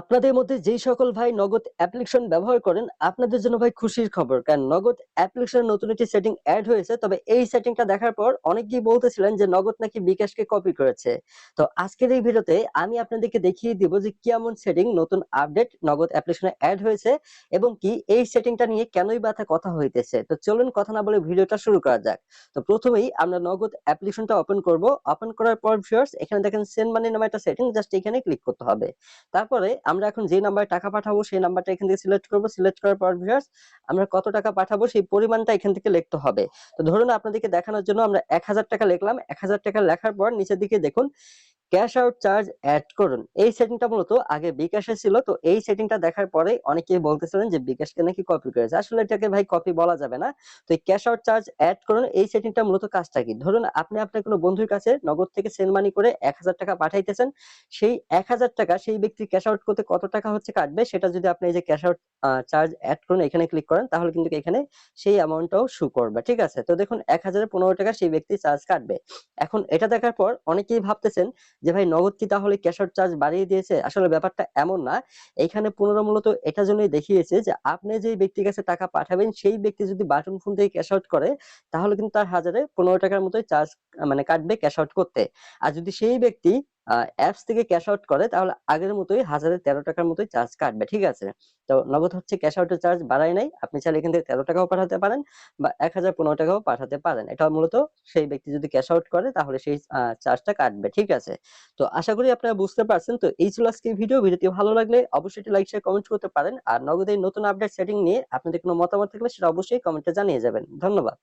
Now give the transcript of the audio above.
আপনাদের মধ্যে যেই সকল ভাই নগদ অ্যাপ্লিকেশন ব্যবহার করেন, আপনাদের জন্য ভাই খুশির খবর। কারণ নগদ অ্যাপ্লিকেশনের নতুন একটি সেটিং অ্যাড হয়েছে, তবে এই সেটিংটা দেখার পর অনেকেই বলতেছিলেন যে নগদ নাকি বিকাশকে কপি করেছে। তো আজকের এই ভিডিওতে আমি আপনাদেরকে দেখিয়ে দিব যে কেমন সেটিং নতুন আপডেট নগদ অ্যাপ্লিকেশনে অ্যাড হয়েছে এবং কি এই সেটিংটা নিয়ে কেনই বাথা কথা হইতেছে। তো চলুন কথা না বলে ভিডিওটা শুরু করা যাক। তো প্রথমেই আমরা নগদ অ্যাপ্লিকেশনটা ওপেন করব। ওপেন করার পর ভিউয়ার্স এখানে দেখেন সেন্ড মানি নামে একটা সেটিং জাস্ট এখানে ক্লিক করতে হবে। তারপরে আমরা এখন যে নাম্বারে টাকা পাঠাবো, সেই নাম্বারটা এখান থেকে সিলেক্ট করব। সিলেক্ট করার পর ভিউয়ার্স আমরা কত টাকা পাঠাবো, সেই পরিমাণটা এখান থেকে লিখতে হবে। তো ধরুন আপনাদেরকে দেখানোর জন্য আমরা এক হাজার টাকা লিখলাম। এক হাজার টাকা লেখার পর নিচের দিকে দেখুন ক্যাশ আউট চার্জ অ্যাড করুন। এই সেটিংটা মূলত আগে বিকাশে ছিল, তো এই সেটিংটা দেখার পরে অনেকেই বলতেছিলেন যে বিকাশকে নাকি কপি করেছে। আসলে এটাকে ভাই কপি বলা যাবে না। তো এই ক্যাশ আউট চার্জ অ্যাড করুন। এই সেটিংটা মূলত কাজটা কি? ধরুন আপনি আপনার কোনো বন্ধুর কাছে নগদ থেকে সেন্ড মানি করে এক হাজার টাকা পাঠাইতেছেন, সেই এক হাজার টাকা সেই ব্যক্তি ক্যাশ আউট করতে কত টাকা হচ্ছে কাটবে সেটা যদি আপনি এই যে ক্যাশ আউট চার্জ অ্যাড করুন, এখানে ক্লিক করেন, তাহলে কিন্তু এখানে সেই অ্যামাউন্টটাও শু করবে, ঠিক আছে? তো দেখুন, এক হাজারে পনেরো টাকা সেই ব্যক্তি চার্জ কাটবে। এখন এটা দেখার পর অনেকেই ভাবতেছেন যে ভাই নগদ কি তাহলে ক্যাশ আউট চার্জ বাড়িয়ে দিয়েছে? আসলে ব্যাপারটা এমন না। এখানে পুনরায় মূলত এটার জন্যই দেখিয়েছে যে আপনি যেই ব্যক্তির কাছে টাকা পাঠাবেন, সেই ব্যক্তি যদি বাটন ফোন থেকে ক্যাশ আউট করে, তাহলে কিন্তু তার হাজারে পনেরো টাকার মতোই চার্জ মানে কাটবে ক্যাশ আউট করতে। আর যদি সেই ব্যক্তি অ্যাপস থেকে ক্যাশ আউট করে, তাহলে আগের মতোই হাজারে তেরো টাকার মতোই চার্জ কাটবে, ঠিক আছে? তো নগদ হচ্ছে ক্যাশ আউটের চার্জ বাড়ায় নাই, আপনি চাইলে এখান থেকে তেরো টাকাও পাঠাতে পারেন বা এক হাজার পনেরো টাকাও পাঠাতে পারেন। এটা মূলত সেই ব্যক্তি যদি ক্যাশ আউট করে, তাহলে সেই চার্জটা কাটবে, ঠিক আছে? তো আশা করি আপনারা বুঝতে পারছেন। তো এই ছিল আজকে ভিডিও ভিডিওটি ভালো লাগলে অবশ্যই লাইক শেয়ার কমেন্ট করতে পারেন। আর নগদের নতুন আপডেট সেটিং নিয়ে আপনাদের কোনো মতামত থাকলে সেটা অবশ্যই কমেন্টে জানিয়ে যাবেন। ধন্যবাদ।